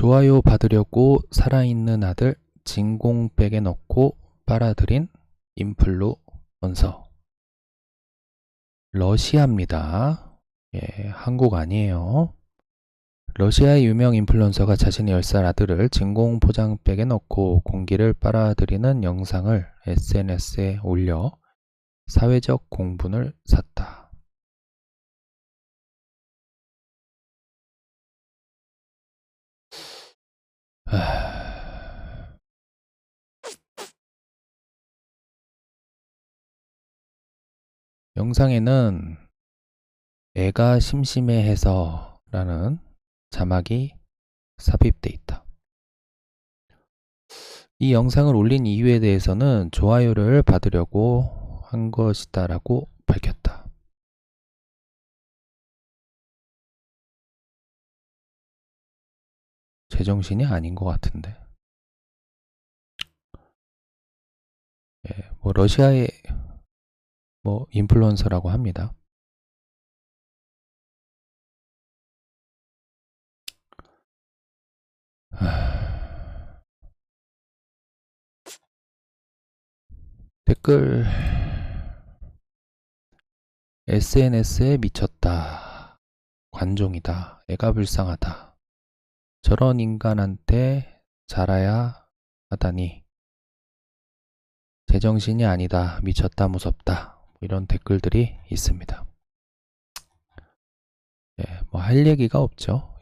좋아요 받으려고 살아있는 아들 진공백에 넣고 빨아들인 인플루언서. 러시아입니다. 예, 한국 아니에요. 러시아의 유명 인플루언서가 자신의 10살 아들을 진공 포장백에 넣고 공기를 빨아들이는 영상을 SNS에 올려 사회적 공분을 샀다. 하... 영상에는 애가 심심해해서 라는 자막이 삽입돼 있다. 이 영상을 올린 이유에 대해서는 좋아요를 받으려고 한 것이다 라고 밝혔다. 제정신이 아닌 것 같은데. 예, 뭐 러시아의 뭐 인플루언서라고 합니다. 하... 댓글 SNS에 미쳤다. 관종이다. 애가 불쌍하다. 저런 인간한테 자라야 하다니. 제정신이 아니다. 미쳤다. 무섭다. 뭐 이런 댓글들이 있습니다. 예, 뭐 할 얘기가 없죠.